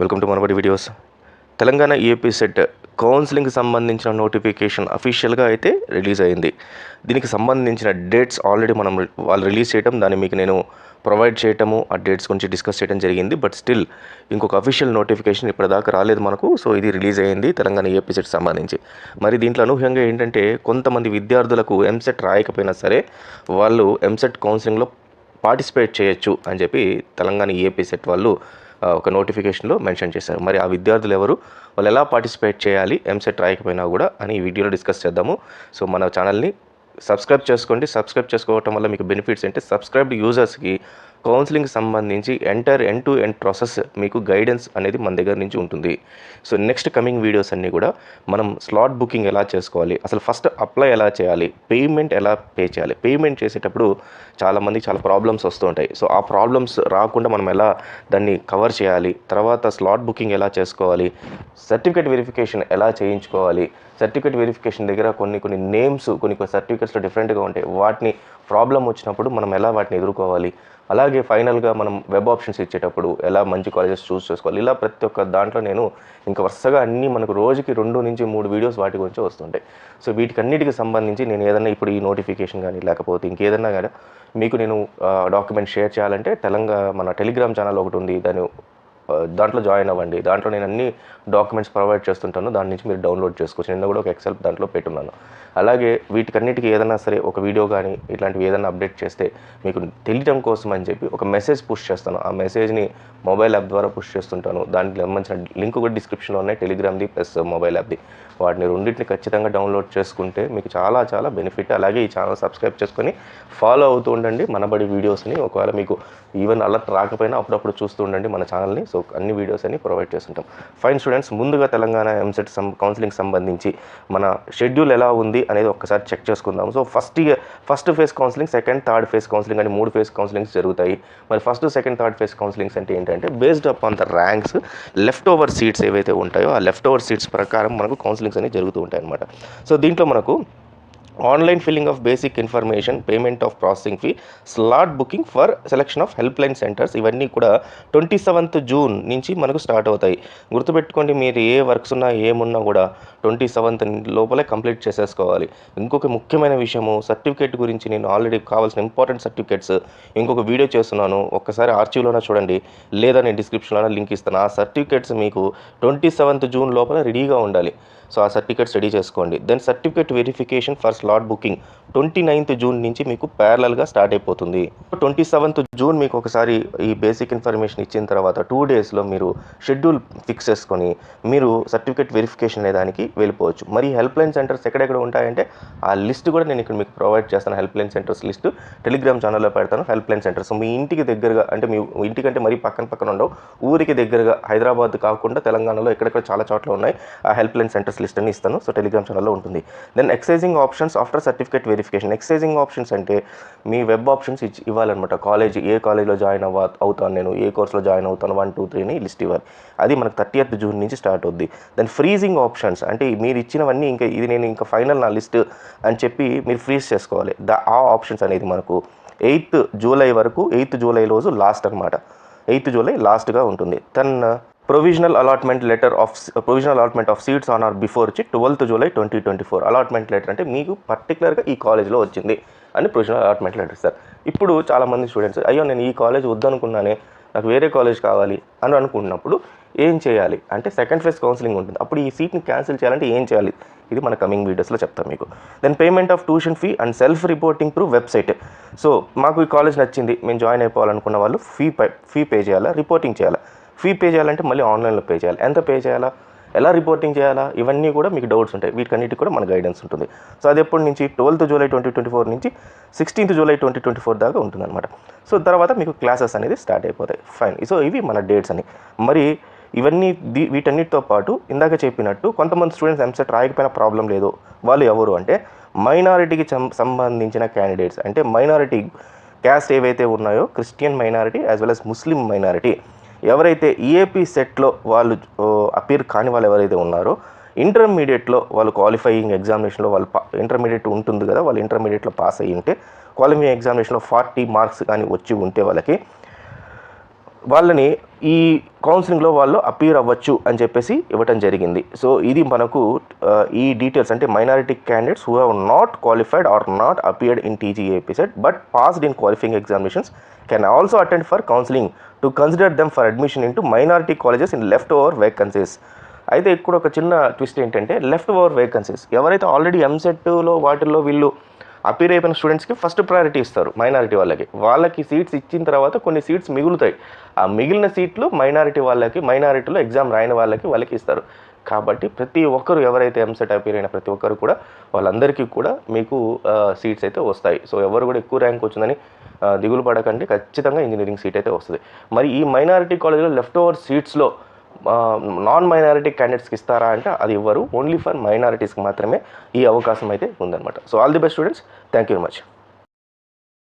Welcome to Manabadi videos Telangana AP CET కౌన్సిలింగ్కి సంబంధించిన notification అఫీషియల్గా అయితే రిలీజ్ అయింది. దీనికి సంబంధించిన డేట్స్ ఆల్రెడీ మనం వాళ్ళు రిలీజ్ చేయడం దాన్ని మీకు నేను ప్రొవైడ్ చేయటము ఆ డేట్స్ గురించి డిస్కస్ చేయడం జరిగింది. బట్ స్టిల్ ఇంకొక అఫీషియల్ నోటిఫికేషన్ ఇప్పటిదాకా రాలేదు మనకు. సో ఇది రిలీజ్ అయింది తెలంగాణ ఏపీ సెట్ సంబంధించి. మరి దీంట్లో అనూహ్యంగా ఏంటంటే కొంతమంది విద్యార్థులకు ఎంసెట్ రాయకపోయినా సరే వాళ్ళు ఎంసెట్ కౌన్సిలింగ్లో పార్టిసిపేట్ చేయొచ్చు అని చెప్పి తెలంగాణ ఏపీ సెట్ వాళ్ళు ఒక నోటిఫికేషన్లో మెన్షన్ చేశారు. మరి ఆ విద్యార్థులు ఎవరు? వాళ్ళు ఎలా పార్టిసిపేట్ చేయాలి? ఎంసెట్ రాయకపోయినా కూడా అని ఈ వీడియోలో డిస్కస్ చేద్దాము. సో మన ఛానల్ని సబ్స్క్రైబ్ చేసుకోండి. సబ్స్క్రైబ్ చేసుకోవటం వల్ల మీకు బెనిఫిట్స్ అంటే సబ్స్క్రైబ్డ్ యూజర్స్కి కౌన్సిలింగ్ సంబంధించి enter end to end process మీకు గైడెన్స్ అనేది మన దగ్గర నుంచి ఉంటుంది. సో నెక్స్ట్ కమింగ్ వీడియోస్ అన్నీ కూడా మనం స్లాట్ బుకింగ్ ఎలా చేసుకోవాలి అసలు ఫస్ట్ అప్లై ఎలా చేయాలి పేమెంట్ ఎలా పే చేయాలి పేమెంట్ చేసేటప్పుడు చాలామందికి చాలా ప్రాబ్లమ్స్ వస్తూ ఉంటాయి. సో ఆ ప్రాబ్లమ్స్ రాకుండా మనం ఎలా దాన్ని కవర్ చేయాలి తర్వాత స్లాట్ బుకింగ్ ఎలా చేసుకోవాలి సర్టిఫికేట్ వెరిఫికేషన్ ఎలా చేయించుకోవాలి సర్టిఫికేట్ వెరిఫికేషన్ దగ్గర కొన్ని కొన్ని నేమ్స్ కొన్ని కొన్ని సర్టిఫికేట్స్లో డిఫరెంట్గా ఉంటాయి. వాటిని ప్రాబ్లం వచ్చినప్పుడు మనం ఎలా వాటిని ఎదుర్కోవాలి? అలాగే ఫైనల్గా మనం వెబ్ ఆప్షన్స్ ఇచ్చేటప్పుడు ఎలా మంచి కాలేజెస్ చూస్ చేసుకోవాలి? ఇలా ప్రతి ఒక్క దాంట్లో నేను ఇంకా వరుసగా అన్నీ మనకు రోజుకి రెండు నుంచి మూడు వీడియోస్ వాటి గురించి వస్తుంటాయి. సో వీటికన్నిటికి సంబంధించి నేను ఏదైనా ఇప్పుడు ఈ నోటిఫికేషన్ కానీ లేకపోతే ఇంకేదన్నా కానీ మీకు నేను డాక్యుమెంట్ షేర్ చేయాలంటే తెలంగాణ మన టెలిగ్రామ్ ఛానల్ ఒకటి ఉంది. దాని దాంట్లో జాయిన్ అవ్వండి. దాంట్లో నేను అన్ని డాక్యుమెంట్స్ ప్రొవైడ్ చేస్తుంటాను. దాని నుంచి మీరు డౌన్లోడ్ చేసుకోవచ్చు. నిన్న కూడా ఒక ఎక్సెల్ దాంట్లో పెట్టున్నాను. అలాగే వీటికన్నిటికీ ఏదైనా సరే ఒక వీడియో కానీ ఇట్లాంటివి ఏదైనా అప్డేట్ చేస్తే మీకు తెలియడం కోసం అని చెప్పి ఒక మెసేజ్ పుష్ చేస్తాను. ఆ మెసేజ్ని మొబైల్ యాప్ ద్వారా పుష్ చేస్తుంటాను. దానికి సంబంధించిన లింక్ కూడా డిస్క్రిప్షన్లో ఉన్నాయి. టెలిగ్రామ్ది ప్లస్ మొబైల్ యాప్ది. వాటిని రెండింటిని ఖచ్చితంగా డౌన్లోడ్ చేసుకుంటే మీకు చాలా చాలా బెనిఫిట్. అలాగే ఈ ఛానల్ సబ్స్క్రైబ్ చేసుకొని ఫాలో అవుతూ ఉండండి. మనబడి వీడియోస్ని ఒకవేళ మీకు ఈవెన్ అలర్ట్ రాకపోయినా అప్పుడప్పుడు చూస్తూ ఉండండి మన ఛానల్ని. సో అన్ని వీడియోస్ అన్ని ప్రొవైడ్ చేస్తుంటాం. ఫైన్ స్టూడెంట్స్ ముందుగా తెలంగాణ ఎంసెట్ సం కౌన్సిలింగ్ సంబంధించి మన షెడ్యూల్ ఎలా ఉంది అనేది ఒక్కసారి చెక్ చేసుకుందాం. So first year first phase counselling second third phase counselling అని మూడు ఫేజ్ కౌన్సిలింగ్స్ జరుగుతాయి. మరి first second third phase counsellings అంటే ఏంటంటే based up on the ranks left over seats ఏవైతే ఉంటాయో ఆ లెఫ్ట్ ఓవర్ సీట్స్ ప్రకారం మనకు కౌన్సిలింగ్ కౌన్సిలింగ్స్ అనేవి జరుగుతూ ఉంటాయి అనమాట సో దీంట్లో మనకు online filling of basic information payment of processing fee slot booking for selection of help line centres. ఇవన్నీ కూడా ట్వంటీ సెవెంత్ జూన్ నుంచి మనకు స్టార్ట్ అవుతాయి. గుర్తుపెట్టుకోండి మీరు ఏ వర్క్స్ ఉన్నా ఏమున్నా కూడా ట్వంటీ సెవెంత్ లోపలే కంప్లీట్ చేసేసుకోవాలి. ఇంకొక ముఖ్యమైన విషయము సర్టిఫికేట్ గురించి నేను ఆల్రెడీ కావాల్సిన ఇంపార్టెంట్ సర్టిఫికేట్స్ ఇంకొక వీడియో చేస్తున్నాను. ఒక్కసారి ఆర్చివ్లోనే చూడండి లేదా నేను డిస్క్రిప్షన్లోనే లింక్ ఇస్తాను. ఆ సర్టిఫికేట్స్ మీకు ట్వంటీ సెవెంత్ జూన్ లోపల రెడీగా ఉండాలి. సో ఆ సర్టిఫికేట్స్ రెడీ చేసుకోండి. Then certificate verification for slot booking twenty ninth June నుంచి మీకు ప్యారలల్గా స్టార్ట్ అయిపోతుంది. ట్వంటీ సెవెంత్ జూన్ మీకు ఒకసారి ఈ బేసిక్ ఇన్ఫర్మేషన్ ఇచ్చిన తర్వాత టూ డేస్లో మీరు షెడ్యూల్ ఫిక్స్ చేసుకొని మీరు సర్టిఫికేట్ వెరిఫికేషన్ అనే దానికి వెళ్ళిపోవచ్చు. మరి హెల్ప్ లైన్ సెంటర్స్ ఎక్కడెక్కడ ఉంటాయంటే ఆ లిస్ట్ కూడా నేను ఇక్కడ మీకు ప్రొవైడ్ చేస్తాను. Help line centres list Telegram ఛానల్లో పెడతాను. హెల్ప్ లైన్ సెంటర్స్ మీ ఇంటికి దగ్గరగా అంటే మీ ఇంటికంటే మరీ పక్కన పక్కన ఉండవు. ఊరికి దగ్గరగా హైదరాబాద్ కాకుండా తెలంగాణలో ఎక్కడెక్కడ చాలా చోట్ల ఉన్నాయి. ఆ హెల్ప్ లైన్ సెంటర్స్ లిస్ట్ అని ఇస్తాను. సో టెలిగ్రామ్ ఛానల్లో ఉంటుంది. Then exercising options after certificate verification exercising options అంటే మీ వెబ్ ఆప్షన్స్ ఇచ్చి ఇవ్వాలన్నమాట. కాలేజ్ ఏ కాలేజ్లో జాయిన్ అవ్వ అవుతాను నేను ఏ కోర్స్లో జాయిన్ అవుతాను వన్ టూ త్రీని లిస్ట్ ఇవ్వాలి. అది మనకు థర్టీయత్ జూన్ నుంచి స్టార్ట్ అవుద్ది. దెన్ ఫ్రీజింగ్ ఆప్షన్స్ అంటే మీరు ఇచ్చినవన్నీ ఇంకా ఇది నేను ఇంకా ఫైనల్ నా లిస్ట్ అని చెప్పి మీరు ఫ్రీజ్ చేసుకోవాలి. ద ఆ ఆప్షన్స్ అనేది మనకు ఎయిత్ జూలై వరకు ఎయిత్ జూలై రోజు లాస్ట్ అనమాట ఎయిత్ జూలై లాస్ట్గా ఉంటుంది. Then provisional allotment letter of provisional allotment of seats on or before వచ్చి twelfth July twenty twenty four allotment letter అంటే మీకు పర్టికులర్గా ఈ కాలేజ్లో వచ్చింది అని ప్రొవిజనల్ అలాట్మెంట్ లెటర్ సార్ ఇప్పుడు చాలామంది స్టూడెంట్స్ అయ్యో నేను ఈ కాలేజ్ వద్దనుకున్నానే నాకు వేరే కాలేజ్ కావాలి అని అనుకున్నప్పుడు ఏం చేయాలి? అంటే సెకండ్ ఫేజ్ కౌన్సిలింగ్ ఉంటుంది. అప్పుడు ఈ సీట్ని క్యాన్సిల్ చేయాలంటే ఏం చేయాలి? ఇది మన కమింగ్ వీడియోస్లో చెప్తాం మీకు. Then payment of tuition fee and self reporting through website so మాకు ఈ కాలేజ్ నచ్చింది. మేము జాయిన్ అయిపోవాలనుకున్న వాళ్ళు ఫీ పే ఫీ పే చేయాలా? రిపోర్టింగ్ చేయాలా? ఫీ పే చేయాలంటే మళ్ళీ ఆన్లైన్లో పే చేయాలి. ఎంత పే చేయాలా? ఎలా రిపోర్టింగ్ చేయాలా? ఇవన్నీ కూడా మీకు డౌట్స్ ఉంటాయి. వీటికన్నిటికి కూడా మన గైడెన్స్ ఉంటుంది. సో అది ఎప్పటి నుంచి? Twelfth July twenty twenty four నుంచి sixteenth July twenty twenty four దాకా ఉంటుందన్నమాట. సో తర్వాత మీకు క్లాసెస్ అనేది స్టార్ట్ అయిపోతాయి. ఫైన్ సో ఇవి మన డేట్స్ అని. మరి ఇవన్నీ దీ వీటన్నిటితో పాటు ఇందాక చెప్పినట్టు కొంతమంది స్టూడెంట్స్ ఎంసెట్ రాయకపోయినా ప్రాబ్లం లేదు. వాళ్ళు ఎవరు అంటే మైనారిటీకి సంబంధించిన క్యాండిడేట్స్ అంటే మైనారిటీ క్యాస్ట్ ఏవైతే ఉన్నాయో Christian minority as well as Muslim minority ఎవరైతే ఈఏపీ సెట్లో వాళ్ళు అపీర్ కాని వాళ్ళు ఎవరైతే ఉన్నారో ఇంటర్మీడియట్లో వాళ్ళు క్వాలిఫైయింగ్ ఎగ్జామినేషన్లో వాళ్ళు ఇంటర్మీడియట్ ఉంటుంది కదా వాళ్ళు ఇంటర్మీడియట్లో పాస్ అయ్యి ఉంటే క్వాలిఫైయింగ్ ఎగ్జామినేషన్లో ఫార్టీ మార్క్స్ కానీ వచ్చి ఉంటే వాళ్ళకి వాళ్ళని ఈ కౌన్సిలింగ్లో వాళ్ళు అపీర్ అవ్వచ్చు అని చెప్పేసి ఇవ్వటం జరిగింది. సో ఇది మనకు ఈ డీటెయిల్స్ అంటే minority candidates who have not qualified or not appeared in TGAP CET but passed in qualifying examinations can also attend for counselling to consider them for admission into minority colleges in left over vacancies అయితే ఇక్కడ ఒక చిన్న twist ఏంటంటే left over vacancies ఎవరైతే already ఎంసెట్లో వాటిల్లో వీళ్ళు appear అయిపోయిన స్టూడెంట్స్కి ఫస్ట్ ప్రయారిటీ ఇస్తారు మైనారిటీ వాళ్ళకి. వాళ్ళకి సీట్స్ ఇచ్చిన తర్వాత కొన్ని సీట్స్ మిగులుతాయి. ఆ మిగిలిన సీట్లు మైనారిటీ వాళ్ళకి మైనారిటీలో ఎగ్జామ్ రాయని వాళ్ళకి వాళ్ళకి ఇస్తారు. కాబట్టి ప్రతి ఒక్కరు ఎవరైతే ఎంసెట్ అపీర్ అయిన ప్రతి ఒక్కరు కూడా వాళ్ళందరికీ కూడా మీకు సీట్స్ అయితే వస్తాయి. సో ఎవరు కూడా ఎక్కువ ర్యాంక్ వచ్చిందని దిగులు పడకండి. ఖచ్చితంగా ఇంజనీరింగ్ సీట్ అయితే వస్తుంది. మరి ఈ మైనారిటీ కాలేజ్లో లెఫ్ట్ ఓవర్ సీట్స్లో నాన్ మైనారిటీ క్యాండిడేట్స్కి ఇస్తారా అంటే అది ఇవ్వరు. ఓన్లీ ఫర్ మైనారిటీస్కి మాత్రమే ఈ అవకాశం అయితే ఉందన్నమాట. So all the best students thank you very much